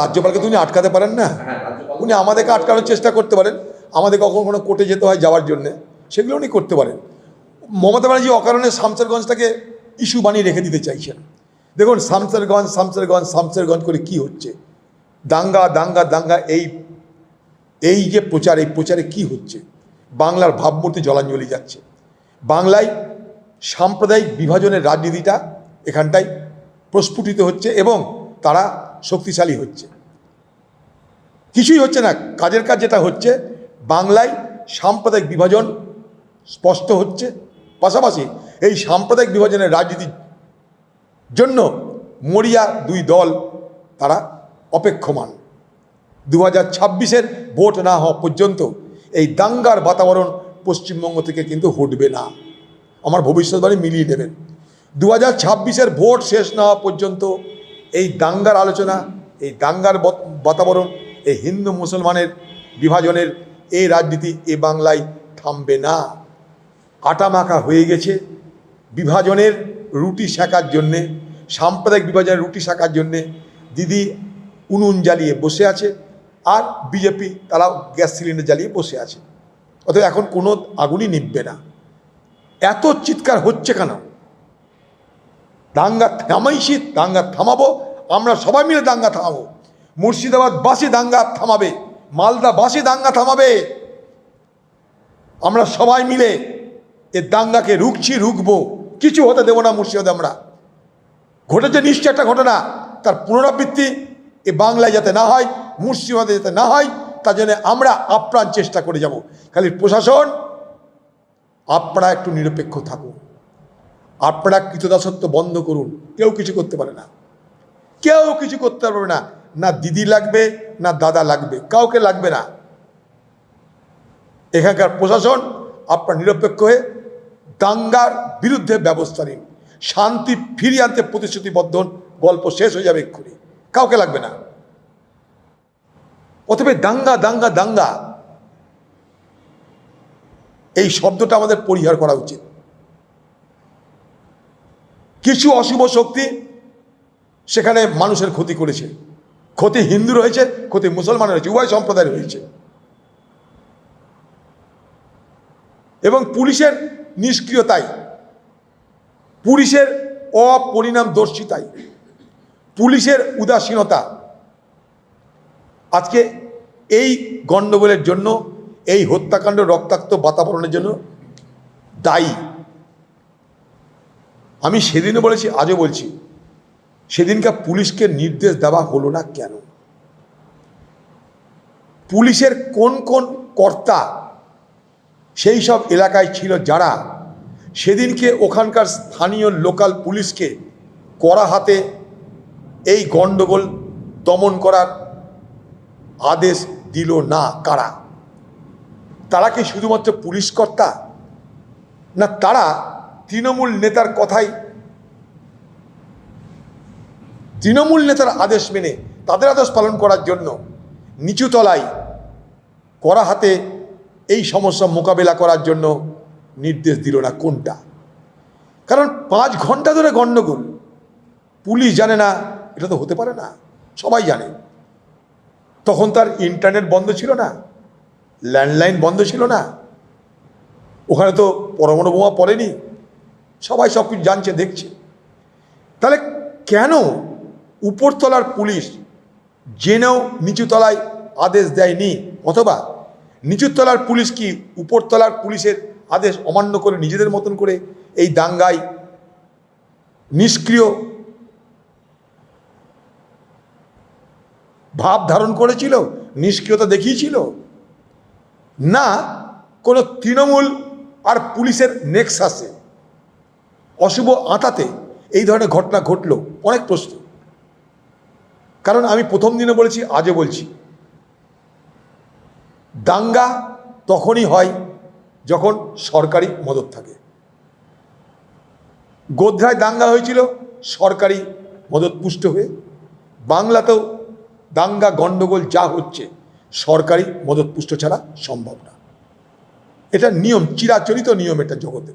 রাজ্যপালকে তো উনি আটকাতে পারেন না। হ্যাঁ উনি আমাদেরকে আটকানোর চেষ্টা করতে পারেন। আমাদের কখনো কোনো কোর্টে যেতে হয় যাওয়ার জন্যে। সেগুলো উনি করতে পারেন। মমতা ব্যানার্জি অকারণে শামসারগঞ্জটাকে ইস্যু বানিয়ে রেখে দিতে চাইছেন। দেখুন শামসারগঞ্জ শামসারগঞ্জ শামসারগঞ্জ করে কি হচ্ছে? দাঙ্গা দাঙ্গা দাঙ্গা এই এই যে প্রচার এই প্রচারে কি হচ্ছে? বাংলার ভাবমূর্তি জলাঞ্জলি যাচ্ছে। বাংলায় সাম্প্রদায়িক বিভাজনের রাজনীতিটা এখানটায় প্রস্ফুটিত হচ্ছে এবং তারা শক্তিশালী হচ্ছে। কিছুই হচ্ছে না, কাজের কাজ যেটা হচ্ছে, বাংলায় সাম্প্রদায়িক বিভাজন স্পষ্ট হচ্ছে। পাশাপাশি এই সাম্প্রদায়িক বিভাজনের রাজনীতির জন্য মরিয়া দুই দল তারা অপেক্ষমান। দু হাজার ছাব্বিশের ভোট না হওয়া পর্যন্ত এই দাঙ্গার বাতাবরণ পশ্চিমবঙ্গ থেকে কিন্তু হটবে না। আমার ভবিষ্যৎবাণী মিলিয়ে নেবেন দু হাজার ভোট শেষ না হওয়া পর্যন্ত এই দাঙ্গার আলোচনা, এই দাঙ্গার বত- বাতাবরণ, এই হিন্দু মুসলমানের বিভাজনের এই রাজনীতি এ বাংলায় থামবে না। আটা হয়ে গেছে বিভাজনের রুটি শেখার জন্যে, সাম্প্রদায়িক বিভাজনের রুটি শেখার জন্যে দিদি উনুন জ্বালিয়ে বসে আছে আর বিজেপি তারা গ্যাস সিলিন্ডার জ্বালিয়ে বসে আছে। অতএব এখন কোনো আগুনই নিববে না। এত চিৎকার হচ্ছে কেন? দাঙ্গা থামাইছি দাঙ্গা থামাবো, আমরা সবাই মিলে দাঙ্গা থামাবো। মুর্শিদাবাদ বাসী দাঙ্গা থামাবে, মালদা বাসী দাঙ্গা থামাবে। আমরা সবাই মিলে এ দাঙ্গাকে রুখছি, রুখবো, কিছু হতে দেবো না মুর্শিদাবাদে আমরা। ঘটেছে নিশ্চয় একটা ঘটনা, তার পুনরাবৃত্তি এ বাংলায় যাতে না হয়, মুর্শিদাবাদে যাতে না হয়, তার জন্য আমরা আপ্রাণ চেষ্টা করে যাব। খালি প্রশাসন, আপনারা একটু নিরপেক্ষ থাকুন। আপনারা কৃতদাসত্ব বন্ধ করুন। কেউ কিছু করতে পারে না। কেউ কিছু করতে পারবে না। না দিদি লাগবে, না দাদা লাগবে। কাউকে লাগবে না। এখানকার প্রশাসন আপনার নিরপেক্ষ হয়ে দাঙ্গার বিরুদ্ধে ব্যবস্থা নিন। শান্তি ফিরিয়ে আনতে প্রতিশ্রুতিবদ্ধ গল্প শেষ হয়ে যাবে এক্ষুনি। কাউকে লাগবে না। অতএব দাঙ্গা দাঙ্গা দাঙ্গা। এই শব্দটা আমাদের পরিহার করা উচিত। কিছু অশুভ শক্তি সেখানে মানুষের ক্ষতি করেছে। ক্ষতি হিন্দু রয়েছে, ক্ষতি মুসলমান রয়েছে, উভয় সম্প্রদায় রয়েছে এবং পুলিশের নিষ্ক্রিয়তাই, পুলিশের অপরিণামদর্শিতাই পুলিশের উদাসীনতা আজকে এই গণ্ডগোলের জন্য, এই হত্যাকাণ্ড, রক্তাক্ত বাতাবরণের জন্য দায়ী। আমি সেদিনও বলেছি, আজও বলছি, সেদিনকার পুলিশকে নির্দেশ দেওয়া হলো না কেন? পুলিশের কোন কোন কর্তা সেই সব এলাকায় ছিল যারা, সেদিনকে ওখানকার স্থানীয় লোকাল পুলিশকে কড়া হাতে এই গণ্ডগোল দমন করার আদেশ দিল না কারা? তারা কি শুধুমাত্র পুলিশ কর্তা? না, তারা তৃণমূল নেতার কথাই, তৃণমূল নেতার আদেশ মেনে, তাদের আদেশ পালন করার জন্য নিচু তলায় করা হাতে এই সমস্যা মোকাবেলা করার জন্য নির্দেশ দিল না কোনটা। কারণ পাঁচ ঘণ্টা ধরে গণ্ডগোল, পুলিশ জানে না, এটা তো হতে পারে না, সবাই জানে। তখন তার ইন্টারনেট বন্ধ ছিল না, ল্যান্ডলাইন বন্ধ ছিল না, ওখানে তো পরমাণু বোমা পড়েনি সবাই সব কিছু জানছে, দেখছে। তাহলে কেন উপরতলার পুলিশ জেনেও নিচুতলায় আদেশ দেয়নি? অথবা নিচুতলার পুলিশ কি উপরতলার পুলিশের আদেশ অমান্য করে নিজেদের মতন করে এই দাঙ্গায় নিষ্ক্রিয় ভাব ধারণ করেছিল, নিষ্ক্রিয়তা দেখিয়েছিল? না, কোনো তৃণমূল আর পুলিশের নেক্সাসে। অশুভ আঁতাতে এই ধরনের ঘটনা ঘটলো। অনেক প্রশ্ন। কারণ আমি প্রথম দিনে বলেছি, আজও বলছি। দাঙ্গা তখনই হয় যখন সরকারি মদত থাকে। গোধ্রায় দাঙ্গা হয়েছিল, সরকারি মদত পুষ্ট হয়ে। বাংলাতেও দাঙ্গা গণ্ডগোল যা হচ্ছে, সরকারি মদত পুষ্ট ছাড়া সম্ভব না। এটা নিয়ম, চিরাচরিত নিয়ম এটা জগতের।